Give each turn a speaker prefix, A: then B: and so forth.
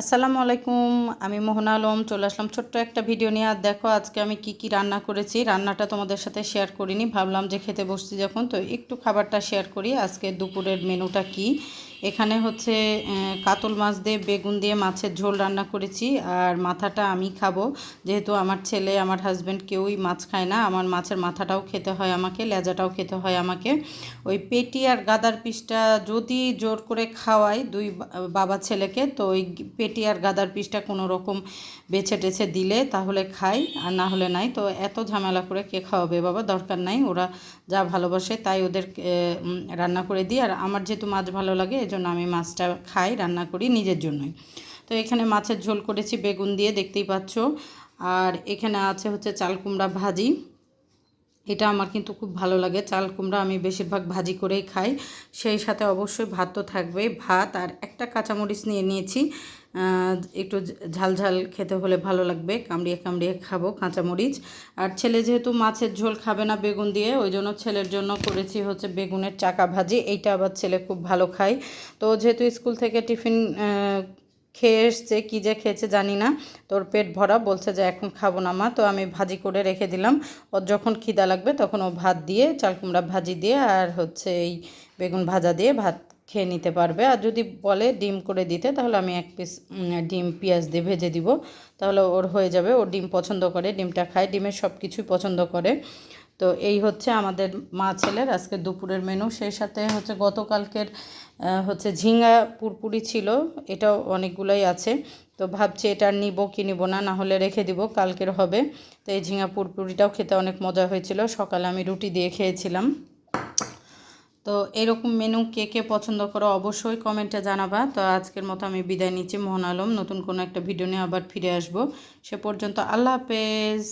A: আসসালামু আলাইকুম, আমি মোহনা আলম, চলে আসলাম ছোট্ট একটা ভিডিও নিয়ে। আর দেখো, আজকে আমি কি কি রান্না করেছি। রান্নাটা তোমাদের সাথে শেয়ার করিনি, ভাবলাম যে খেতে বসছি যখন। তো একটু খাবারটা শেয়ার করি, আজকে দুপুরের মেনুটা কি? এখানে হচ্ছে কাতল মাছ দিয়ে, বেগুন দিয়ে মাছের ঝোল রান্না করেছি। আর মাথাটা আমি খাব। যেহেতু আমার ছেলে, আমার হাজব্যান্ড কেউই মাছ খায় না, আমার মাছের মাথাটাও খেতে হয় আমাকে, লেজাটাও খেতে হয় আমাকে। ওই পেটি আর গাদার পিসটা যদি জোর করে খাওয়াই দুই বাবা ছেলেকে, তো ওই পেটি আর গাদার পিসটা কোনো রকম বেছে টেছে দিলে তাহলে খাই, আর না হলে নাই। তো এত ঝামেলা করে কে খাওয়াবে বাবা? দরকার নাই। ওরা যা ভালোবাসে তাই ওদের রান্না করে দিই। আর আমার যেহেতু মাছ ভালো লাগে এজন্য আমি মাছটা খাই, রান্না করি নিজের জন্যই। তো এখানে মাছের ঝোল করেছি, বেগুন দিয়ে দেখতেই পাচ্ছ। আর এখানে আছে হচ্ছে চাল কুমড়া ভাজি। এটা আমার কিন্তু খুব ভালো লাগে। চাল কুমড়া আমি বেশিরভাগ ভাজি করেই খাই। সেই সাথে অবশ্যই ভাত তো থাকবেই। ভাত আর একটা কাঁচামরিচ নিয়ে নিয়েছি। একটু ঝাল ঝাল খেতে হলে ভালো লাগবে। কামড়িয়ে কামড়িয়ে খাব কাঁচামরিচ। আর ছেলে যেহেতু মাছের ঝোল খাবে না বেগুন দিয়ে, ওই জন্য ছেলের জন্য করেছি হচ্ছে বেগুনের চাকা ভাজি। এইটা আবার ছেলে খুব ভালো খায়। তো যেহেতু স্কুল থেকে টিফিন খেয়ে এসছে কী যে খেয়েছে জানি না। তোর পেট ভরা, বলছে যে এখন খাব না মা। তো আমি ভাজি করে রেখে দিলাম। ওর যখন খিদা লাগবে তখন ও ভাত দিয়ে, চাল কুমড়া ভাজি দিয়ে আর হচ্ছে এই বেগুন ভাজা দিয়ে ভাত খেয়ে নিতে পারবে। আর যদি বলে ডিম করে দিতে, তাহলে আমি এক পিস ডিম পেঁয়াজ দিয়ে ভেজে দিব। তাহলে ওর হয়ে যাবে। ও ডিম পছন্দ করে, ডিমটা খায়, ডিমের সব কিছুই পছন্দ করে। তো এই হচ্ছে আমাদের মা ছেলের আজকে দুপুরের মেনু সেই সাথে হচ্ছে গতকালকের হচ্ছে ঝিঙ্গা পুরপুরি ছিল, এটাও অনেকগুলোই আছে। তো ভাবছি এটা আর নিব কি নিব না না হলে রেখে দিব, কালকের হবে। তো এই ঝিঙ্গা পুরপুরিটাও খেতে অনেক মজা হয়েছিল, সকালে আমি রুটি দিয়ে খেয়েছিলাম। তো এরকম মেনু কে কে পছন্দ করো অবশ্যই কমেন্টে জানাবা। তো আজকের মতো আমি বিদায় নিচ্ছি, মোহন আলম। নতুন কোনো একটা ভিডিও নিয়ে আবার ফিরে আসব। সে পর্যন্ত আল্লাহ হাফেজ।